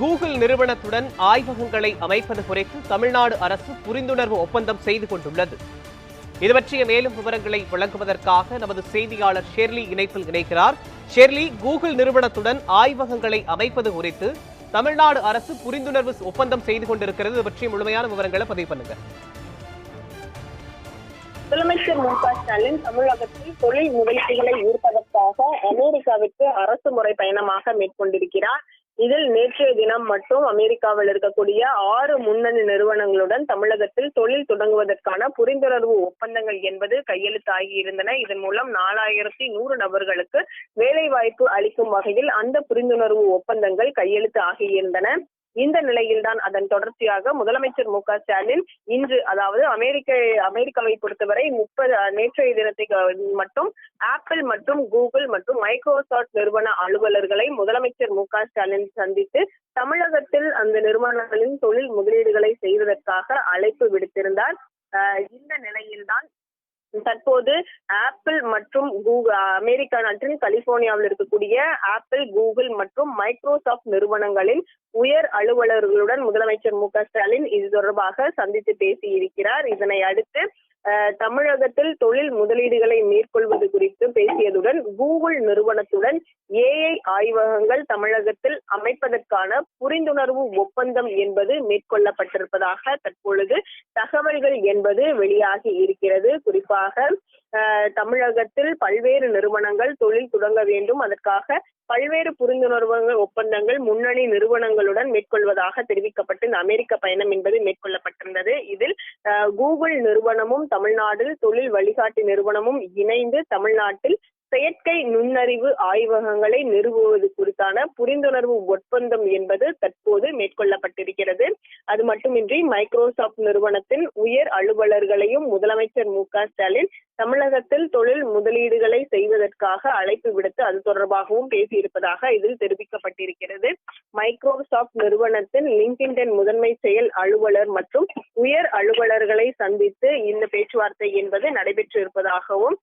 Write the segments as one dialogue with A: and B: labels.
A: Google நிறுவனத்துடன் ஆய்வகங்களை அமைப்பது குறித்து தமிழ்நாடு அரசு புரிந்துணர்வு ஒப்பந்தம் செய்து கொண்டுள்ளது. இது பற்றிய மேலும் விவரங்களை வழங்குவதற்காக நமது செய்தியாளர் ஷெர்லி இணைப்பில் இணைக்கிறார் ஷெர்லி கூகுள் நிறுவனத்துடன் ஆய்வகங்களை அமைப்பது குறித்து தமிழ்நாடு அரசு புரிந்துணர்வு ஒப்பந்தம் செய்து கொண்டிருக்கிறது. இது பற்றிய முழுமையான விவரங்களை பதிவு பண்ணுங்க.
B: முதலமைச்சர் மு க ஸ்டாலின் தமிழகத்தில் தொழில் முதலீடுகளை ஈர்ப்பதற்காக அமெரிக்காவிற்கு அரசு முறை பயணமாக மேற்கொண்டிருக்கிறார். இதில் நேற்றைய தினம் மட்டும் அமெரிக்காவில் இருக்கக்கூடிய ஆறு முன்னணி நிறுவனங்களுடன் தமிழகத்தில் தொழில் தொடங்குவதற்கான புரிந்துணர்வு ஒப்பந்தங்கள் என்பது கையெழுத்தாகி இருந்தன. இதன் மூலம் நாலாயிரத்தி நூறு நபர்களுக்கு வேலை வாய்ப்பு அளிக்கும் வகையில் அந்த புரிந்துணர்வு ஒப்பந்தங்கள் கையெழுத்து ஆகியிருந்தன. இந்த நிலையில்தான் அதன் தொடர்ச்சியாக முதலமைச்சர் மு க ஸ்டாலின் இன்று அதாவது அமெரிக்க அமெரிக்காவை பொறுத்தவரை முப்பது நேற்றைய தினத்தை மட்டும் ஆப்பிள் மற்றும் கூகுள் மற்றும் மைக்ரோசாஃப்ட் நிறுவன அலுவலர்களை முதலமைச்சர் மு க ஸ்டாலின் சந்தித்து தமிழகத்தில் அந்த நிறுவனங்களின் தொழில் முதலீடுகளை செய்வதற்காக அழைப்பு விடுத்திருந்தார். இந்த நிலையில்தான் தற்போது ஆப்பிள் மற்றும் கூகுள் அமெரிக்கா நாட்டின் கலிபோர்னியாவில் இருக்கக்கூடிய ஆப்பிள் கூகுள் மற்றும் மைக்ரோசாஃப்ட் நிறுவனங்களின் உயர் அலுவலர்களுடன் முதலமைச்சர் மு க ஸ்டாலின் இது தொடர்பாக சந்தித்து பேசியிருக்கிறார். இதனை அடுத்து தமிழகத்தில் தொழில் முதலீடுகளை மேற்கொள்வது குறித்து பேசியதுடன் கூகுள் நிறுவனத்துடன் ஏஐ ஆய்வகங்கள் தமிழகத்தில் அமைப்பதற்கான புரிந்துணர்வு ஒப்பந்தம் என்பது மேற்கொள்ளப்பட்டிருப்பதாக தற்பொழுது தகவல்கள் என்பது வெளியாகி இருக்கிறது. குறிப்பாக தமிழகத்தில் பல்வேறு நிறுவனங்கள் தொழில் தொடங்க வேண்டும். அதற்காக பல்வேறு புரிந்துணர்வு ஒப்பந்தங்கள் முன்னணி நிறுவனங்களுடன் மேற்கொள்வதாக தெரிவிக்கப்பட்டு இந்த அமெரிக்க பயணம் என்பது மேற்கொள்ளப்பட்டிருந்தது. இதில் அஹ், கூகுள் நிறுவனமும் தமிழ்நாட்டில் தொழில் வழிகாட்டி நிறுவனமும் இணைந்து தமிழ்நாட்டில் செயற்கை நுண்ணறிவு ஆய்வகங்களை நிறுவுவது குறித்தான புரிந்துணர்வு ஒப்பந்தம் என்பது தற்போது மேற்கொள்ளப்பட்டிருக்கிறது. அது மட்டுமின்றி மைக்ரோசாப்ட் நிறுவனத்தின் உயர் அலுவலர்களையும் முதலமைச்சர் மு க ஸ்டாலின் தமிழகத்தில் தொழில் முதலீடுகளை செய்வதற்காக அழைப்பு விடுத்து அது தொடர்பாகவும் பேசியிருப்பதாக இதில் தெரிவிக்கப்பட்டிருக்கிறது. மைக்ரோசாப்ட் நிறுவனத்தின் லிங்கின்டன் முதன்மை செயல் அலுவலர் மற்றும் உயர் அலுவலர்களை சந்தித்து இந்த பேச்சுவார்த்தை என்பது நடைபெற்றிருப்பதாகவும்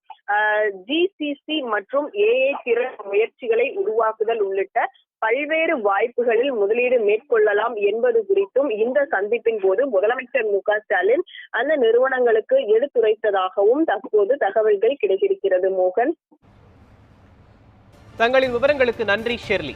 B: ஜிசிசி மற்றும் ஏஏ திறன் முயற்சிகளை உருவாக்குதல் உள்ளிட்ட பல்வேறு வாய்ப்புகளில் முதலீடு மேற்கொள்ளலாம் என்பது குறித்தும் இந்த சந்திப்பின் போது முதலமைச்சர் மு ஸ்டாலின் அந்த நிறுவனங்களுக்கு எடுத்துரைத்ததாகவும் தற்போது தகவல்கள் கிடைத்திருக்கிறது மோகன்.
A: தங்களின் விவரங்களுக்கு நன்றி ஷெர்லி.